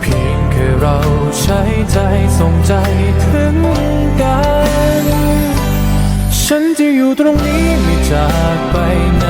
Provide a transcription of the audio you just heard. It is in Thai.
เพียงแค่เราใช้ใจส่งใจถึงกัน ฉันจะอยู่ตรงนี้ไม่จากไปไหน